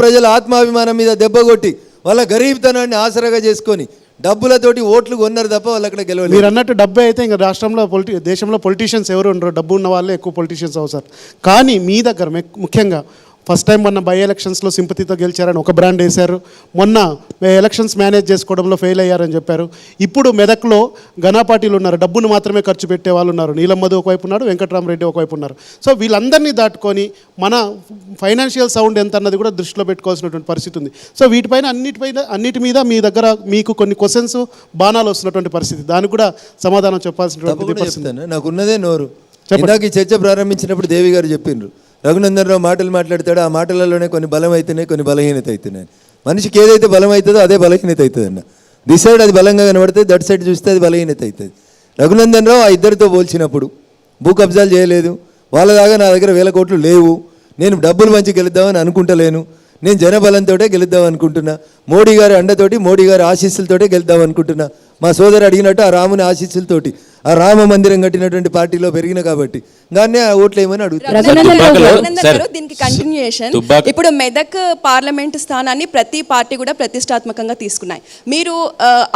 ప్రజల ఆత్మాభిమానం మీద దెబ్బ కొట్టి వాళ్ళ గరీబ్తనాన్ని ఆసరాగా చేసుకొని డబ్బులతోటి ఓట్లు కొన్నారు తప్ప వాళ్ళు అక్కడ గెలవలేదు. మీరు అన్నట్టు డబ్బే అయితే ఇంకా రాష్ట్రంలో పొలిటి దేశంలో పొలిటీషియన్స్ ఎవరు ఉండరు. డబ్బు ఉన్న వాళ్ళే ఎక్కువ పొలిటీషియన్స్ అవుతారు. కానీ మీ దగ్గర ముఖ్యంగా ఫస్ట్ టైం మొన్న బై ఎలక్షన్స్లో సింపతితో గెలిచారని ఒక బ్రాండ్ వేశారు. మొన్న ఎలక్షన్స్ మేనేజ్ చేసుకోవడంలో ఫెయిల్ అయ్యారని చెప్పారు. ఇప్పుడు మెదక్లో ఘనా పార్టీలు ఉన్నారు. డబ్బును మాత్రమే ఖర్చు పెట్టే వాళ్ళు ఉన్నారు. నీలమ్మధు ఒకవైపు ఉన్నాడు వెంకట్రామరెడ్డి ఒకవైపు ఉన్నారు. సో వీళ్ళందరినీ దాటుకొని మన ఫైనాన్షియల్ సౌండ్ ఎంత అన్నది కూడా దృష్టిలో పెట్టుకోవాల్సినటువంటి పరిస్థితి ఉంది. సో వీటిపైన అన్నిటిపైన అన్నిటి మీద మీ దగ్గర మీకు కొన్ని క్వశ్చన్స్ బాణాలు వస్తున్నటువంటి పరిస్థితి. దానికి కూడా సమాధానం చెప్పాల్సినటువంటి పరిస్థితి చెప్తాను. నాకు ఉన్నదే నోరు ఇందాక ఈ చర్చ ప్రారంభించినప్పుడు దేవి గారు చెప్పిండ్రు. రఘునందన్ రావు మాటలు మాట్లాడతాడు ఆ మాటలలోనే కొన్ని బలం అవుతున్నాయి కొన్ని బలహీనత అవుతున్నాయి. మనిషికి ఏదైతే బలం అవుతుందో అదే బలహీనత అవుతుంది అన్న దిస్ సైడ్ అది బలంగా కనబడుతుంది దట్ సైడ్ చూస్తే అది బలహీనత అవుతుంది. రఘునందన్ రావు ఆ ఇద్దరితో పోల్చినప్పుడు భూ కబ్జాలు చేయలేదు వాళ్ళ దాకా నా దగ్గర వేల కోట్లు లేవు నేను డబ్బులు మంచి గెలుద్దామని అనుకుంటలేను నేను జనబలంతోటే గెలుద్దాం అనుకుంటున్నా మోడీ గారి అండతోటి మోడీ గారి ఆశీస్సులతోటే గెలుద్దాం అనుకుంటున్నా. మా సోదరు అడిగినట్టు ఆ రాముని ఆశీస్సులతోటి ఆ రామ మందిరం కట్టినటువంటి పార్టీలో పెరిగిన కాబట్టి. దాన్నే ఓట్లు ఏమని. గారు దీనికి ఇప్పుడు మెదక్ పార్లమెంట్ స్థానాన్ని ప్రతి పార్టీ కూడా ప్రతిష్టాత్మకంగా తీసుకున్నాయి. మీరు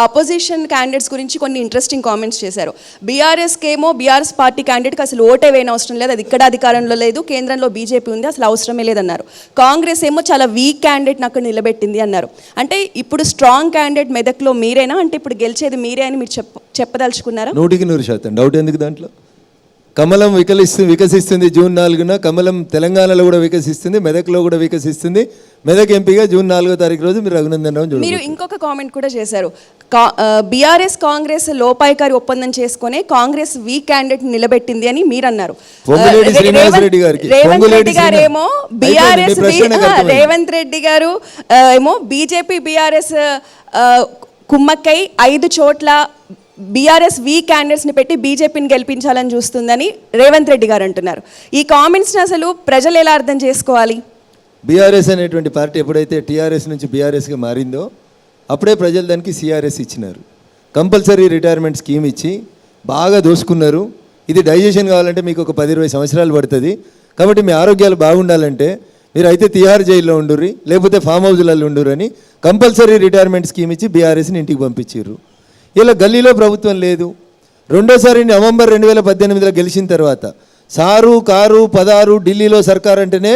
అపోజిషన్ క్యాండిడేట్స్ గురించి కొన్ని ఇంట్రెస్టింగ్ కామెంట్స్ చేశారు. బీఆర్ఎస్కి ఏమో బీఆర్ఎస్ పార్టీ క్యాండిడేట్కి అసలు ఓటే వేయని అవసరం లేదు. అది ఇక్కడ అధికారంలో లేదు. కేంద్రంలో బీజేపీ ఉంది. అసలు అవసరమే లేదన్నారు. కాంగ్రెస్ ఏమో చాలా వీక్ క్యాండిడేట్ని అక్కడ నిలబెట్టింది అన్నారు. అంటే ఇప్పుడు స్ట్రాంగ్ క్యాండిడేట్ మెదక్లో మీరేనా? అంటే ఇప్పుడు గెలిచేది మీరే అని మీరు చెప్ప చెప్పదలుచుకున్నారా? నూటికి నూరు శాతం. డౌట్ ఎందుకు దాంట్లో? కమలం వికలిస్తు వికసిస్తుంది జూన్ నాలుగున. కమలం తెలంగాణలో కూడా వికసిస్తుంది మెదక్లో కూడా వికసిస్తుంది. మెదక్ ఎంపీగా జూన్ నాలుగో తారీఖు రోజు మీరు రావు మీరు ఇంకొక కామెంట్ కూడా చేశారు. బీఆర్ఎస్ కాంగ్రెస్ లోపాయికారి ఒప్పందం చేసుకుని కాంగ్రెస్ వీక్ క్యాండిడేట్ నిలబెట్టింది అని మీరు అన్నారు శ్రీనివాస్ రేవంత్- రెడ్డి బీఆర్ఎస్. రేవంత్ గారు ఏమో బీజేపీ బీఆర్ఎస్ కుమ్మక్కై ఐదు చోట్ల బీఆర్ఎస్ వీ క్యాండిడేట్స్ని పెట్టి బీజేపీని గెలిపించాలని చూస్తుందని రేవంత్ రెడ్డి గారు అంటున్నారు. ఈ కామెంట్స్ని అసలు ప్రజలు ఎలా అర్థం చేసుకోవాలి? బీఆర్ఎస్ అనేటువంటి పార్టీ ఎప్పుడైతే టీఆర్ఎస్ నుంచి బీఆర్ఎస్గా మారిందో అప్పుడే ప్రజలు దానికి సిఆర్ఎస్ ఇచ్చినారు. కంపల్సరీ రిటైర్మెంట్ స్కీమ్ ఇచ్చి బాగా దోసుకున్నారు. ఇది డైజెషన్ కావాలంటే మీకు ఒక పది ఇరవై సంవత్సరాలు పడుతుంది. కాబట్టి మీ ఆరోగ్యాలు బాగుండాలంటే మీరు అయితే తిహార్ జైల్లో ఉండుర్రి లేకపోతే ఫామ్ హౌస్లలో ఉండుర్రు అని కంపల్సరీ రిటైర్మెంట్ స్కీమ్ ఇచ్చి బీఆర్ఎస్ని ఇంటికి పంపించారు ఇలా గల్లీలో ప్రభుత్వం లేదు. రెండోసారి నవంబర్ రెండు వేల పద్దెనిమిదిలో గెలిచిన తర్వాత సారు కారు పదారు ఢిల్లీలో సర్కార్ అంటేనే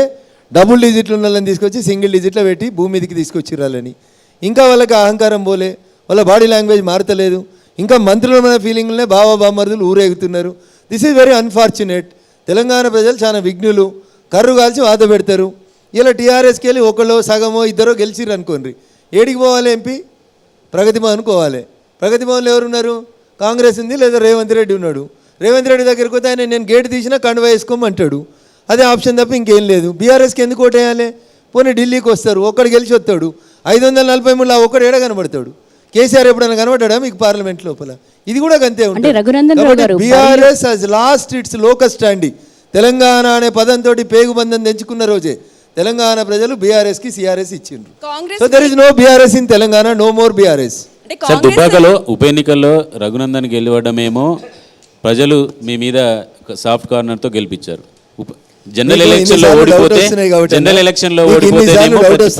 డబుల్ డిజిట్లు ఉన్న వాళ్ళని తీసుకొచ్చి సింగిల్ డిజిట్లో పెట్టి భూమి మీదకి తీసుకొచ్చిరాలని ఇంకా వాళ్ళకి అహంకారం పోలే. వాళ్ళ బాడీ లాంగ్వేజ్ మారతలేదు. ఇంకా మంత్రులమైన ఫీలింగ్లనే బావా బామ్మరుదులు ఊరేగుతున్నారు. This is very unfortunate Telangana ప్రజలు చాలా విఘ్నులు. కర్రు కాల్చి వాద పెడతారు. ఇలా టీఆర్ఎస్కి వెళ్ళి ఒకళ్ళో సగమో ఇద్దరో గెలిచిర్రు అనుకోండి ఏడికి పోవాలి ఎంపీ? ప్రగతి అనుకోవాలి ప్రగతి భవన్లో ఎవరు ఉన్నారు కాంగ్రెస్ ఉంది లేదా రేవంత్ రెడ్డి ఉన్నాడు. రేవంత్ రెడ్డి దగ్గరికి పోతే ఆయన నేను గేట్ తీసినా కండువా వేసుకోమంటాడు అదే ఆప్షన్ తప్ప ఇంకేం లేదు. బీఆర్ఎస్కి ఎందుకు ఓటేయాలి పోనీ ఢిల్లీకి వస్తారు ఒక్కడు గెలిచి వస్తాడు. ఐదు వందల నలభై మూడులో ఆ ఒక్కడు ఏడ కనబడతాడు కేసీఆర్ ఎప్పుడైనా కనబడ్డా మీకు పార్లమెంట్ లోపల? ఇది కూడా అంతే గారు, BRS has lost its locus standing Telangana అనే పదంతో పేగుబంధం తెంచుకున్న రోజే తెలంగాణ ప్రజలు బీఆర్ఎస్కి సిఆర్ఎస్ ఇచ్చిండ్రు. Congress so there is no BRS in Telangana no more BRS sir దుబ్బాకలో ఉప ఎన్నికల్లో రఘునందన్ గెలవడమేమో ప్రజలు మీ మీద సాఫ్ట్ కార్నర్తో గెలిపించారు ఉప- జనరల్ ఎలక్షన్లో ఓడిపోతే జనరల్. ఎలక్షన్లో మీకు